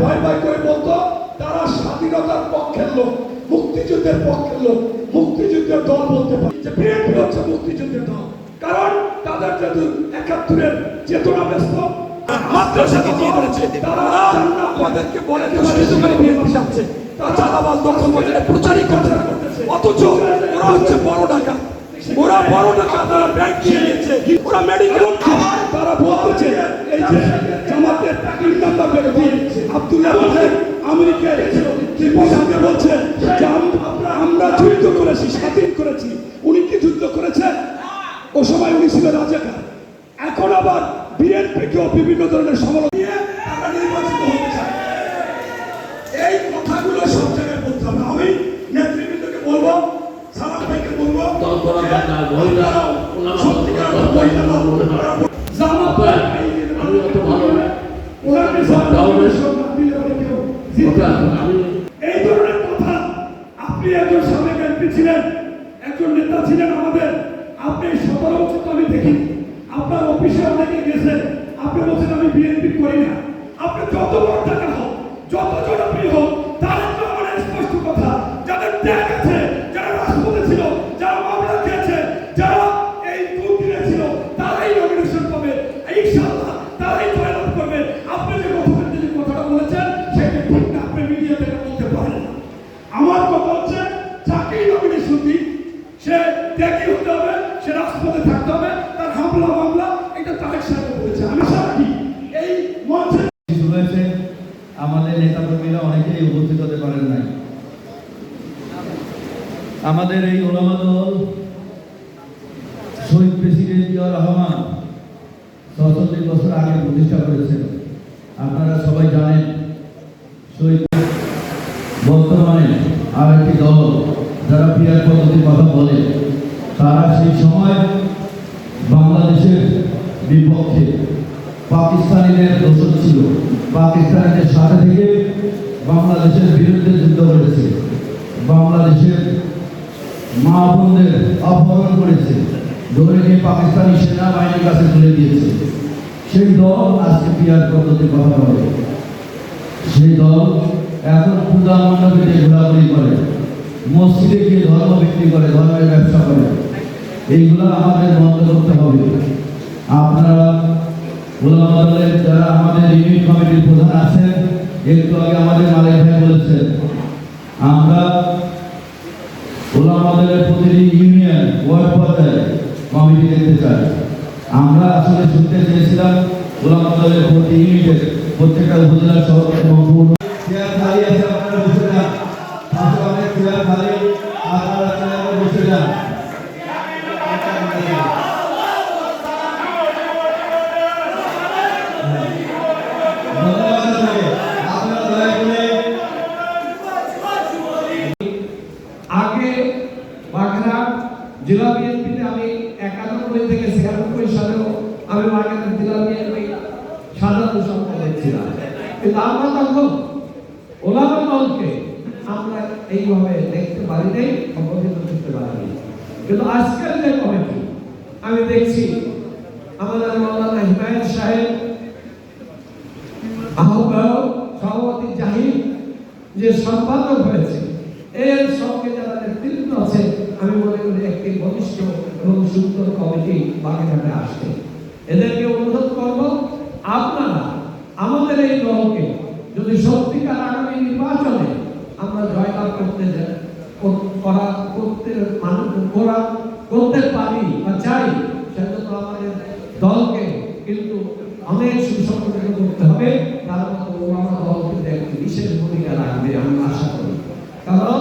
ভয় ভয় করে বলতো তারা স্বাধীনতার পক্ষের লোক মুক্তিযুদ্ধের পক্ষের লোক মুক্তিযুদ্ধের দল বলতে পারে। যে বিএনপি হচ্ছে মুক্তিযুদ্ধের দল কারণ তাদের যদি একাত্তরের চেতনা ব্যস্ত মাদ্রাসা তারা আমাদেরকে বলে বিএনপি যাচ্ছে তারা চাঁদাবাজ দখল বাজারে প্রচারই করছে অথচ ওরা হচ্ছে বড় টাকা ওরা বড় টাকা তারা ব্যাংক নিয়েছে ওরা মেডিকেল তারা বলতেছে এই যে জামাতের তিন নাম্বার ব্যক্তি আব্দুল্লাহ বলেন আমেরিকায় ত্রিপুরাকে বলছে যে আমরা যুদ্ধ করেছি, স্বাধীন করেছি। উনি কি যুদ্ধ করেছে? ও সময় উনি ছিল রাজাকার। এখন আবার বিএনপিকেও বিভিন্ন ধরনের সমালোচনা দিয়ে তারা নির্বাচিত হতে চায় এই কথাগুলো সব জায়গায় বলতে হবে আমি নেতৃবৃন্দকে বলব সালাম ভাইকে বলব দল করার দরকার, মহিলা, ওলামা, সত্যিকার দল মহিলা করার দল, দরকার। জামাত আপনার, আমি অত ভালো না। ওনার বিষয়ে তাহলে- সম্মান দিলে বলে কেউ জিতবে ওটা না। আমি এই ধরনের কথা আপনি একজন সাবেক এমপি ছিলেন, একজন নেতা ছিলেন আমাদের। আপনি সতেরো বছর আমি দেখিনি আপনার অফিসে অনেকে গেছে আপনি বলছেন আমি বিএনপি করি না। আপনি যত বড় টাকা হোক যত জনপ্রিয় হোক তার তো আমার স্পষ্ট কথা যাদের ত্যাগ আছে যারা রাজপথে ছিল যারা মামলা খেয়েছে যারা এই দুর্দিনে ছিল তারাই নমিনেশন পাবে ইনশাআল্লাহ তারাই জয়লাভ করবে আপনি যে গতকাল যে কথাটা বলেছেন সেটা ঠিক না আপনি মিডিয়া থেকে বলতে পারেন না আমার কথা হচ্ছে যাকেই নমিনেশন দিই সে ত্যাগী হতে হবে সে রাজপথে থাকতে হবে তার হামলা মামলা এটা তারেক সাহেব বলেছে আমি সাক্ষী এই মঞ্চে শুরু হয়েছে আমাদের নেতা কর্মীরা অনেকেই উপস্থিত হতে পারেন নাই। আমাদের এই ওলামা দল, শহীদ প্রেসিডেন্ট জিয়া রহমান ছচল্লিশ বছর আগে প্রতিষ্ঠা করেছেন। আপনারা সবাই জানেন, শহীদ বর্তমানে আর একটি দল যারা পিয়ার পদ্ধতির কথা বলে, তারা সেই সময় বাংলাদেশের বিপক্ষে পাকিস্তানিদের দোষর ছিল। পাকিস্তানিদের সাথে থেকে বাংলাদেশের বিরুদ্ধে যুদ্ধ করেছে। বাংলাদেশের মা বোনদের অপহরণ করেছে। ধরে নিয়ে পাকিস্তানি সেনাবাহিনীর কাছে তুলে দিয়েছে। সেই দল আজকে পিয়ার পদ্ধতির কথা বলে। সেই দল এখন পূজা মণ্ডপে ঘোরাঘুরি করে। মসজিদে গিয়ে ধর্ম বিক্রি করে, ধর্মের ব্যবসা করে। এইগুলো আমাদের বন্ধ করতে হবে। আপনারা ওলামা যারা আমাদের ইউনিট কমিটির প্রধান আছেন একটু আগে আমাদের মালিক ভাই বলেছেন, আমরা ওলামা প্রতিটি ইউনিয়ন ওয়ার্ড পর্যায়ে কমিটি দেখতে চাই। আমরা আসলে শুনতে চেয়েছিলাম ওলামা দলের প্রতি ইউনিটের প্রত্যেকটা উপজেলা শহর এবং চেয়ার খালি আছে আমি বাগড়া জেলা বিএনপি সাধারণ সম্পাদক ছিলাম কিন্তু আমরা তখন ওলামা দলকে আমরা এইভাবে দেখতে পারি নাই অবহিত করতে পারিনি কিন্তু আজকের যে কমিটি, আমি দেখছি আমাদের মাওলানা হিমায়ত সাহেব, আহ্বায়ক সভাপতি জাহিদ, যে সম্পাদক হয়েছে, এর সঙ্গে যারা নেতৃত্ব আছে, আমি মনে করি একটি বলিষ্ঠ এবং সুন্দর কমিটি বাগেরহাটে আসবে। এদেরকে অনুরোধ করব, আপনারা আমাদের এই দলকে যদি সত্যিকার আগামী নির্বাচনে আমরা জয়লাভ করতে করা করতে মানুষ করা করতে পারি বা চাই, সেজন্য আমাদের দলকে কিন্তু অনেক সুসংগঠিত করতে হবে। তার মতো ওবামা দল একটি বিশেষ ভূমিকা রাখবে, আমি আশা করি। কারণ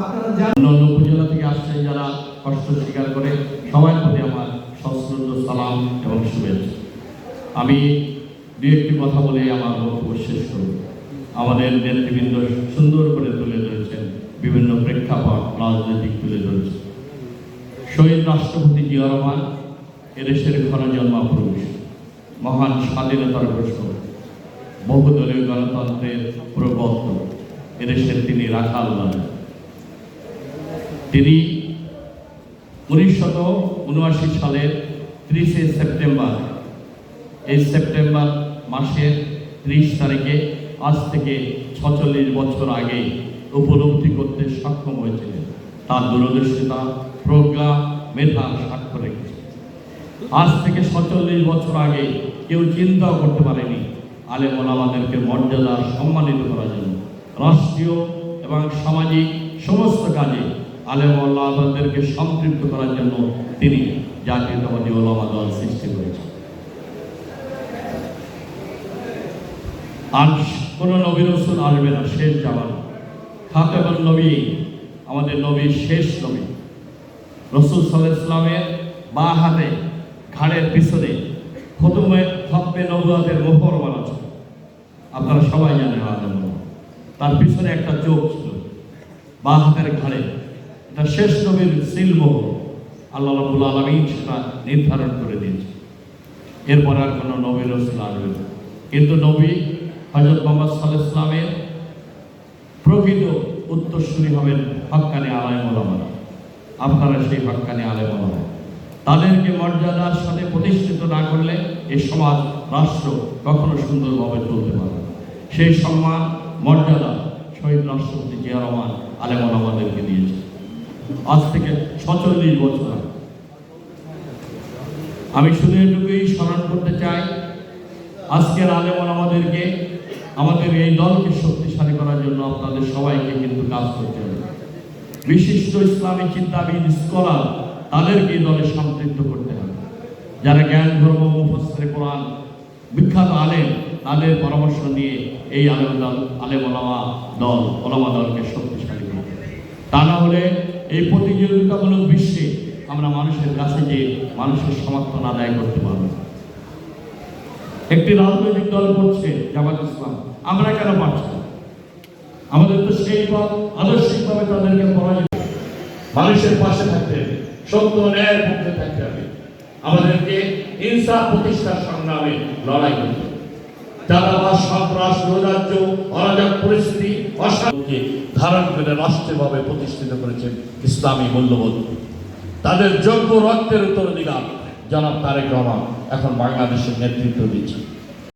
আপনারা জানেন অন্যান্য উপজেলা থেকে আসছেন যারা কষ্ট স্বীকার করে সবার প্রতি আমার সশ্রদ্ধ সালাম এবং শুভেচ্ছা। আমি দু একটি কথা বলে আমার বক্তব্য শেষ করব। আমাদের নেতৃবৃন্দ সুন্দর করে তুলে ধরেছেন বিভিন্ন প্রেক্ষাপট, রাজনৈতিক তুলে ধরেছেন। শহীদ রাষ্ট্রপতি জিয়া রহমান এদেশের ঘন জন্মাপুরুষ মহান স্বাধীনতার ঘোষক বহুদলীয় গণতন্ত্রের প্রবর্তক এদেশের তিনি রাখাল তিনি উনিশশত উনআশি সালের ত্রিশে সেপ্টেম্বর। এই সেপ্টেম্বর মাসের ত্রিশ তারিখে আজ থেকে ছচল্লিশ বছর আগে উপলব্ধি করতে সক্ষম হয়েছিলেন। তার দূরদর্শিতা, প্রজ্ঞা, মেধা সাক্ষ্য রেখেছে। আজ থেকে সচল্লিশ বছর আগে কেউ চিন্তাও করতে পারেনি আলেম আমাদেরকে মর্যাদা সম্মানিত করার জন্য। রাষ্ট্রীয় এবং সামাজিক সমস্ত কাজে আলেম আমাদেরকে সম্পৃক্ত করার জন্য তিনি জাতীয়তাবাদী ওলামা দল সৃষ্টি করেছেন। আর কোনো নবী রসুল আসবে না, শেষ জামান। খাতেবন নবী, আমাদের নবীর শেষ নবী। রসুল সাল্লাহ ইসলামের বা হাতে, ঘাড়ের পিছনে খতুমে, খতমে নবুয়াতের মোহর ছিল। আপনারা সবাই জানেন তার পিছনে একটা চোখ ছিল, বা হাতের ঘাড়ে। এটা শেষ নবীর সিল মোহর আল্লাহ রাবুল আলমিন সেটা নির্ধারণ করে দিয়েছে এরপর আর কোনো নবী রসুল আসবে না। কিন্তু নবী হজরত মোহাম্মদ সাল্লাহ ইসলামের প্রকৃত উত্তরসূরি হবেন হক্কানি আলায় মোলামারা আপনারা সেই হক্কানি আলেম ওলামা তাদেরকে মর্যাদার সাথে প্রতিষ্ঠিত না করলে এই সমাজ, রাষ্ট্র কখনো সুন্দরভাবে চলতে পারে সেই সম্মান, মর্যাদা শহীদ রাষ্ট্রপতি জিয়া রহমান আলেম দিয়েছে আজ থেকে ছচল্লিশ বছর। আমি শুধু এটুকুই স্মরণ করতে চাই, আজকের আলেমন আমাদেরকে, আমাদের এই দলকে শক্তিশালী করার জন্য আপনাদের সবাইকে কিন্তু কাজ করতে হবে। বিশিষ্ট ইসলামী চিন্তাবিদ, স্কলার, তাদেরকে এই দলে সম্পৃক্ত করতে হবে। যারা জ্ঞান, ধর্ম মুফসরে কোরআন, বিখ্যাত আলেম, তাদের পরামর্শ নিয়ে এই আলেম দল, আলেম ওলামা দল, ওলামা দলকে শক্তিশালী করবে। তা না হলে এই প্রতিযোগিতামূলক বিশ্বে আমরা মানুষের কাছে যে মানুষের সমর্থন আদায় করতে পারব। একটি রাজনৈতিক দল করছে জামাত ইসলাম। আমরা কেন পারছি আমাদের তো সেই পথ আদর্শিকভাবে তাদেরকে পরাজিত মানুষের পাশে থাকতে হবে, সত্য ন্যায়ের পক্ষে থাকতে হবে। আমাদেরকে ইনসাফ প্রতিষ্ঠার সংগ্রামে লড়াই করতে হবে। চাঁদাবাস সন্ত্রাস, নৈরাজ্য, অরাজক পরিস্থিতি অশান্তিকে ধারণ করে রাষ্ট্রীয়ভাবে প্রতিষ্ঠিত করেছেন ইসলামী মূল্যবোধ। তাদের যোগ্য রক্তের উত্তরাধিকার জনাব তারেক রহমান এখন বাংলাদেশের নেতৃত্ব দিচ্ছে